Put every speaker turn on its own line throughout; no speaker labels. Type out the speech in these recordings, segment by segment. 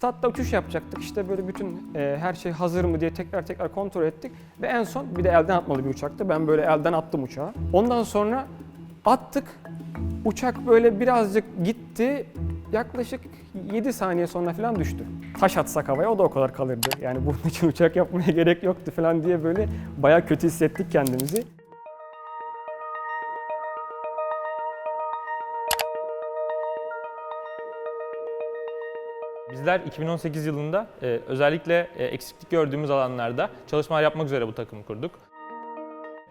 Statta uçuş yapacaktık. İşte böyle bütün e, her şey hazır mı diye tekrar tekrar kontrol ettik. Ve en son bir de elden atmalı bir uçaktı. Ben böyle elden attım uçağı. Ondan sonra attık. Uçak böyle birazcık gitti. Yaklaşık 7 saniye sonra falan düştü. Taş atsak havaya o da o kadar kalırdı. Yani bunun için uçak yapmaya gerek yoktu falan diye böyle bayağı kötü hissettik kendimizi.
Bizler 2018 yılında e, özellikle e, eksiklik gördüğümüz alanlarda çalışmalar yapmak üzere bu takımı kurduk.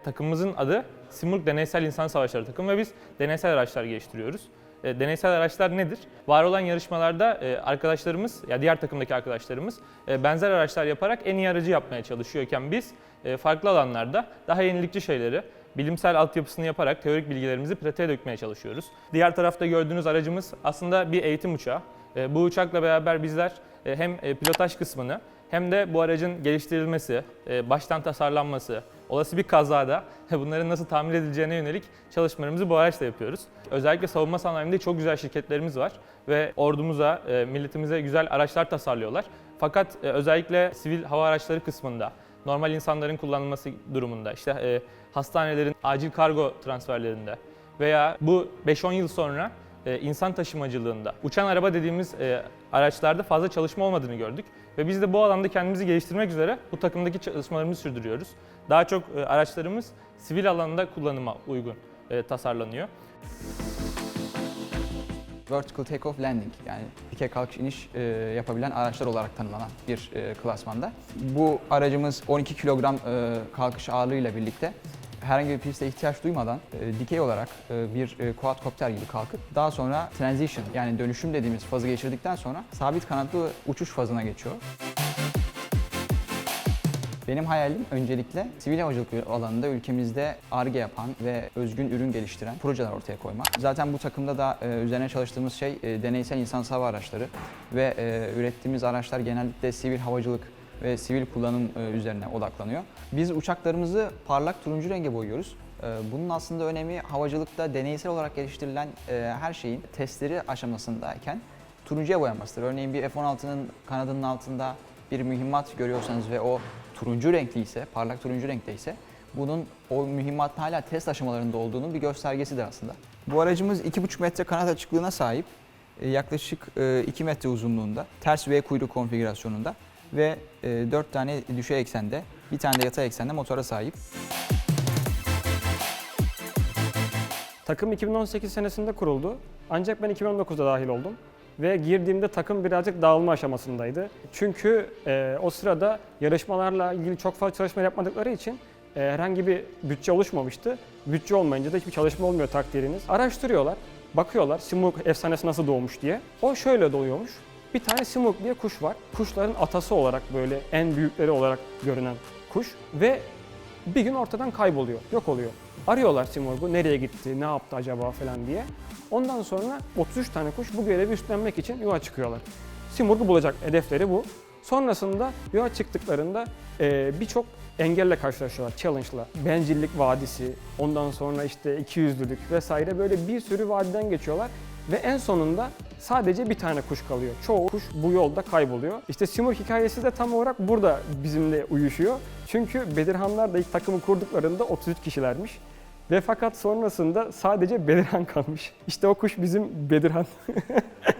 Takımımızın adı Simurg Deneysel İnsan Savaşları takımı ve biz deneysel araçlar geliştiriyoruz. E, deneysel araçlar nedir? Var olan yarışmalarda e, arkadaşlarımız, ya diğer takımdaki arkadaşlarımız e, benzer araçlar yaparak en iyi aracı yapmaya çalışıyorken biz e, farklı alanlarda daha yenilikçi şeyleri, bilimsel altyapısını yaparak teorik bilgilerimizi pratiğe dökmeye çalışıyoruz. Diğer tarafta gördüğünüz aracımız aslında bir eğitim uçağı. E, Bu uçakla beraber bizler e, hem e, pilotaj kısmını hem de bu aracın geliştirilmesi, baştan tasarlanması, olası bir kazada bunların nasıl tamir edileceğine yönelik çalışmalarımızı bu araçla yapıyoruz. Özellikle savunma sanayinde çok güzel şirketlerimiz var ve ordumuza, milletimize güzel araçlar tasarlıyorlar. Fakat özellikle sivil hava araçları kısmında, normal insanların kullanılması durumunda, işte hastanelerin acil kargo transferlerinde veya bu 5-10 yıl sonra insan taşımacılığında, uçan araba dediğimiz e, araçlarda fazla çalışma olmadığını gördük. Ve biz de bu alanda kendimizi geliştirmek üzere bu takımdaki çalışmalarımızı sürdürüyoruz. Daha çok e, araçlarımız sivil alanda kullanıma uygun e, tasarlanıyor.
Vertical Takeoff Landing yani dikey kalkış iniş e, yapabilen araçlar olarak tanımlanan bir e, klasmanda. Bu aracımız 12 kilogram e, kalkış ağırlığıyla birlikte herhangi bir piste ihtiyaç duymadan e, dikey olarak e, bir e, quadcopter gibi kalkıp daha sonra transition yani dönüşüm dediğimiz fazı geçirdikten sonra sabit kanatlı uçuş fazına geçiyor. Benim hayalim öncelikle sivil havacılık alanında ülkemizde ARGE yapan ve özgün ürün geliştiren projeler ortaya koymak. Zaten bu takımda da e, üzerine çalıştığımız şey e, deneysel insan hava araçları ve e, ürettiğimiz araçlar genellikle sivil havacılık ve sivil kullanım e, üzerine odaklanıyor. Biz uçaklarımızı parlak turuncu renge boyuyoruz. E, Bunun aslında önemi havacılıkta deneysel olarak geliştirilen e, her şeyin testleri aşamasındayken turuncuya boyanmasıdır. Örneğin bir F-16'nın kanadının altında bir mühimmat görüyorsanız ve o turuncu renkli ise, parlak turuncu renkte ise bunun o mühimmatın hala test aşamalarında olduğunun bir göstergesidir aslında. Bu aracımız 2,5 metre kanat açıklığına sahip. Yaklaşık e, 2 metre uzunluğunda, ters V kuyruk konfigürasyonunda ve 4 tane düşey eksende, bir tane de yatay eksende motora sahip.
Takım 2018 senesinde kuruldu. Ancak ben 2019'da dahil oldum. Ve girdiğimde takım birazcık dağılma aşamasındaydı. Çünkü e, o sırada yarışmalarla ilgili çok fazla çalışma yapmadıkları için e, herhangi bir bütçe oluşmamıştı. Bütçe olmayınca da hiçbir çalışma olmuyor takdiriniz. Araştırıyorlar, bakıyorlar Simurg efsanesi nasıl doğmuş diye. O şöyle doğuyormuş. Bir tane Simurg diye kuş var. Kuşların atası olarak böyle en büyükleri olarak görünen kuş. Ve bir gün ortadan kayboluyor, yok oluyor. Arıyorlar Simurg'u, nereye gitti, ne yaptı acaba falan diye. Ondan sonra 33 tane kuş bu görevi üstlenmek için yola çıkıyorlar. Simurg'u bulacak, hedefleri bu. Sonrasında yola çıktıklarında eee, birçok engelle karşılaşıyorlar, challenge'la. Bencillik vadisi, ondan sonra işte ikiyüzlülük vesaire böyle bir sürü vadiden geçiyorlar. Ve en sonunda sadece bir tane kuş kalıyor. Çoğu kuş bu yolda kayboluyor. İşte Simurg hikayesi de tam olarak burada bizimle uyuşuyor. Çünkü Bedirhanlar da ilk takımı kurduklarında 33 kişilermiş. Ve fakat sonrasında sadece Bedirhan kalmış. İşte o kuş bizim Bedirhan.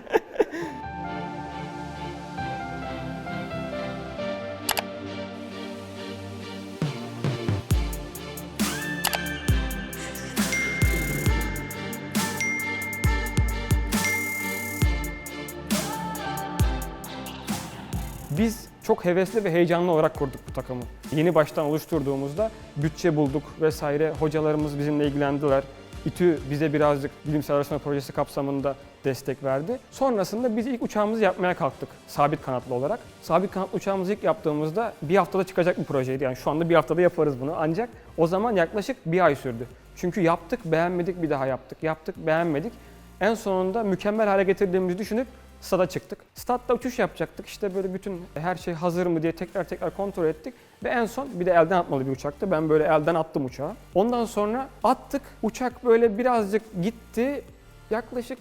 Biz çok hevesli ve heyecanlı olarak kurduk bu takımı. Yeni baştan oluşturduğumuzda bütçe bulduk vesaire. Hocalarımız bizimle ilgilendiler. İTÜ bize birazcık bilimsel araştırma projesi kapsamında destek verdi. Sonrasında biz ilk uçağımızı yapmaya kalktık sabit kanatlı olarak. Sabit kanatlı uçağımızı ilk yaptığımızda bir haftada çıkacak bir projeydi. Yani şu anda bir haftada yaparız bunu. Ancak o zaman yaklaşık bir ay sürdü. Çünkü yaptık, beğenmedik, bir daha yaptık. Yaptık, beğenmedik. En sonunda mükemmel hale getirdiğimizi düşünüp stada çıktık. Stadda uçuş yapacaktık. İşte böyle bütün her şey hazır mı diye tekrar tekrar kontrol ettik. Ve en son bir de elden atmalı bir uçaktı. Ben böyle elden attım uçağı. Ondan sonra attık. Uçak böyle birazcık gitti. Yaklaşık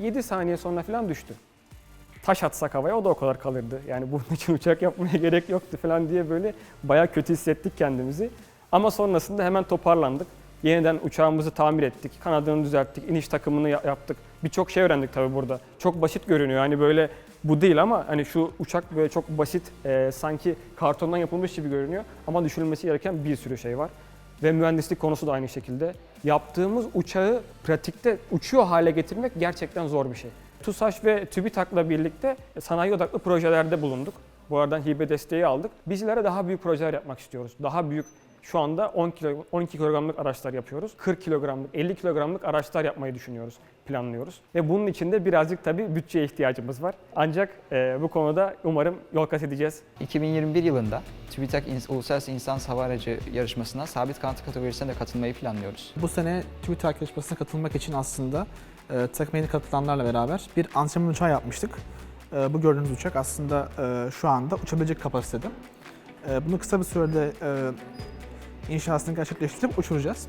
7 saniye sonra falan düştü. taş atsak havaya o da o kadar kalırdı. Yani bunun için uçak yapmaya gerek yoktu falan diye böyle bayağı kötü hissettik kendimizi. Ama sonrasında hemen toparlandık. Yeniden uçağımızı tamir ettik, kanadını düzelttik, iniş takımını ya- yaptık. Birçok şey öğrendik tabii burada. Çok basit görünüyor hani böyle bu değil ama hani şu uçak böyle çok basit e, sanki kartondan yapılmış gibi görünüyor ama düşünülmesi gereken bir sürü şey var. Ve mühendislik konusu da aynı şekilde. Yaptığımız uçağı pratikte uçuyor hale getirmek gerçekten zor bir şey. TUSAŞ ve TÜBİTAK'la birlikte sanayi odaklı projelerde bulunduk. Bu aradan hibe desteği aldık. Bizlere daha büyük projeler yapmak istiyoruz. Daha büyük şu anda 10 kilo, 12 kilogramlık araçlar yapıyoruz. 40 kilogramlık, 50 kilogramlık araçlar yapmayı düşünüyoruz, planlıyoruz. Ve bunun için de birazcık tabii bütçeye ihtiyacımız var. Ancak e, bu konuda umarım yol kat edeceğiz.
2021 yılında TÜBİTAK İns- Uluslararası İnsan Hava Aracı yarışmasına sabit kanatlı kategorisine de katılmayı planlıyoruz.
Bu sene TÜBİTAK yarışmasına katılmak için aslında e, takıma yeni katılanlarla beraber bir antrenman uçağı yapmıştık. E, bu gördüğünüz uçak aslında e, şu anda uçabilecek kapasitede. E, bunu kısa bir sürede e, inşasını gerçekleştirip uçuracağız.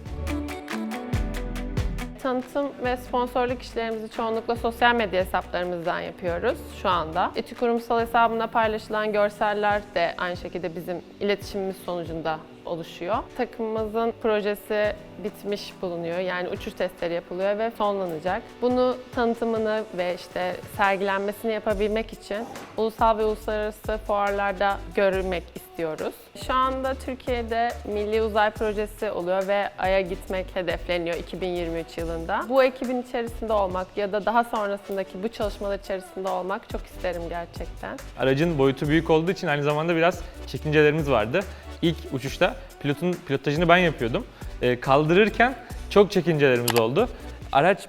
Tanıtım ve sponsorluk işlerimizi çoğunlukla sosyal medya hesaplarımızdan yapıyoruz şu anda. İTÜ kurumsal hesabında paylaşılan görseller de aynı şekilde bizim iletişimimiz sonucunda oluşuyor. Takımımızın projesi bitmiş bulunuyor. Yani uçuş testleri yapılıyor ve sonlanacak. Bunu tanıtımını ve işte sergilenmesini yapabilmek için ulusal ve uluslararası fuarlarda görülmek istiyoruz. Şu anda Türkiye'de Milli Uzay Projesi oluyor ve Ay'a gitmek hedefleniyor 2023 yılında. Bu ekibin içerisinde olmak ya da daha sonrasındaki bu çalışmalar içerisinde olmak çok isterim gerçekten.
Aracın boyutu büyük olduğu için aynı zamanda biraz çekincelerimiz vardı. İlk uçuşta pilotun pilotajını ben yapıyordum. Ee, kaldırırken çok çekincelerimiz oldu. Araç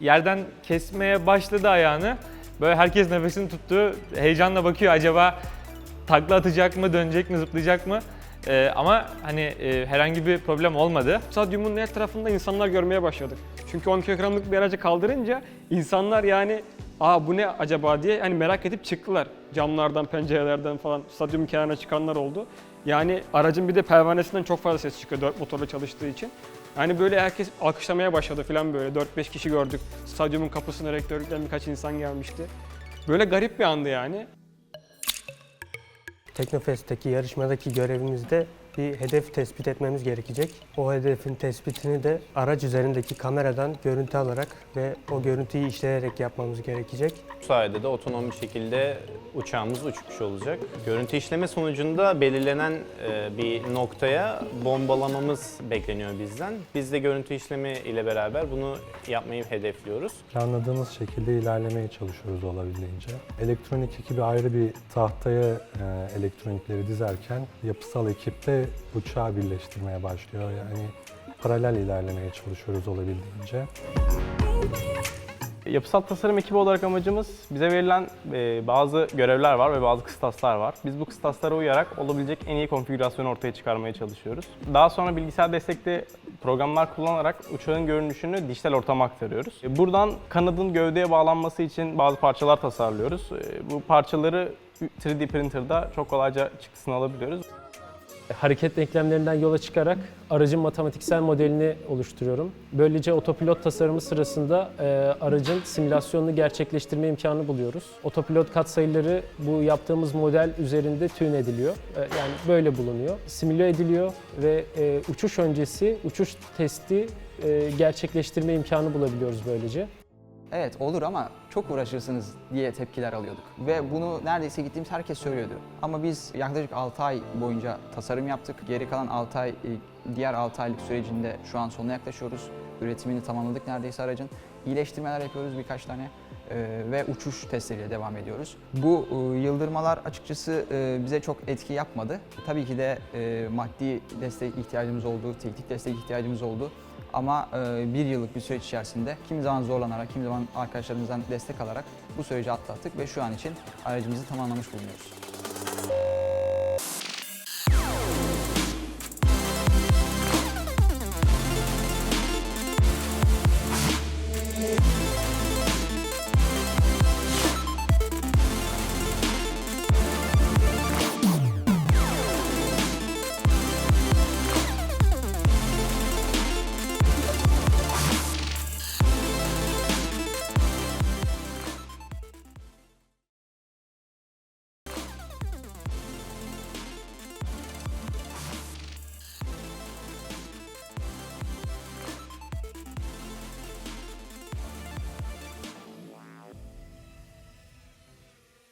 yerden kesmeye başladı ayağını. Böyle herkes nefesini tuttu. Heyecanla bakıyor acaba takla atacak mı, dönecek mi, zıplayacak mı? Ee, ama hani e, herhangi bir problem olmadı.
Stadyumun her tarafında insanlar görmeye başladık. Çünkü 10 kilogramlık bir aracı kaldırınca insanlar yani aa bu ne acaba diye hani merak edip çıktılar. Camlardan, pencerelerden falan stadyumun kenarına çıkanlar oldu. Yani aracın bir de pervanesinden çok fazla ses çıkıyor dört motorla çalıştığı için. Yani böyle herkes alkışlamaya başladı falan böyle 4-5 kişi gördük. Stadyumun kapısına rektörlükten birkaç insan gelmişti. Böyle garip bir andı yani.
Teknofest'teki yarışmadaki görevimizde bir hedef tespit etmemiz gerekecek. O hedefin tespitini de araç üzerindeki kameradan görüntü alarak ve o görüntüyü işleyerek yapmamız gerekecek.
Bu sayede de otonom bir şekilde uçağımız uçmuş olacak. Görüntü işleme sonucunda belirlenen e, bir noktaya bombalamamız bekleniyor bizden. Biz de görüntü işleme ile beraber bunu yapmayı hedefliyoruz.
planladığımız şekilde ilerlemeye çalışıyoruz olabildiğince. Elektronik ekibi ayrı bir tahtaya e, elektronikleri dizerken yapısal ekip uçağı birleştirmeye başlıyor. Yani paralel ilerlemeye çalışıyoruz olabildiğince.
Yapısal tasarım ekibi olarak amacımız bize verilen e, bazı görevler var ve bazı kıstaslar var. Biz bu kıstaslara uyarak olabilecek en iyi konfigürasyonu ortaya çıkarmaya çalışıyoruz. Daha sonra bilgisayar destekli programlar kullanarak uçağın görünüşünü dijital ortama aktarıyoruz. E, Buradan kanadın gövdeye bağlanması için bazı parçalar tasarlıyoruz. E, Bu parçaları 3D printer'da çok kolayca çıktısını alabiliyoruz.
Hareket denklemlerinden yola çıkarak aracın matematiksel modelini oluşturuyorum. Böylece otopilot tasarımı sırasında e, aracın simülasyonunu gerçekleştirme imkanı buluyoruz. Otopilot katsayıları bu yaptığımız model üzerinde tüyn ediliyor. E, yani böyle bulunuyor. Simüle ediliyor ve e, uçuş öncesi uçuş testi e, gerçekleştirme imkanı bulabiliyoruz böylece.
Evet olur ama çok uğraşırsınız diye tepkiler alıyorduk. Ve bunu neredeyse gittiğimiz herkes söylüyordu. Ama biz yaklaşık 6 ay boyunca tasarım yaptık. Geri kalan 6 ay, e, diğer 6 aylık sürecinde şu an sonuna yaklaşıyoruz. Üretimini tamamladık neredeyse aracın. İyileştirmeler yapıyoruz birkaç tane e, ve uçuş testleriyle devam ediyoruz. Bu e, yıldırmalar açıkçası bize çok etki yapmadı. Tabii ki de maddi destek ihtiyacımız oldu, teknik destek ihtiyacımız oldu. Ama e, bir yıllık bir süreç içerisinde kimi zaman zorlanarak, kimi zaman arkadaşlarımızdan destek alarak bu süreci atlattık ve şu an için aracımızı tamamlamış bulunuyoruz.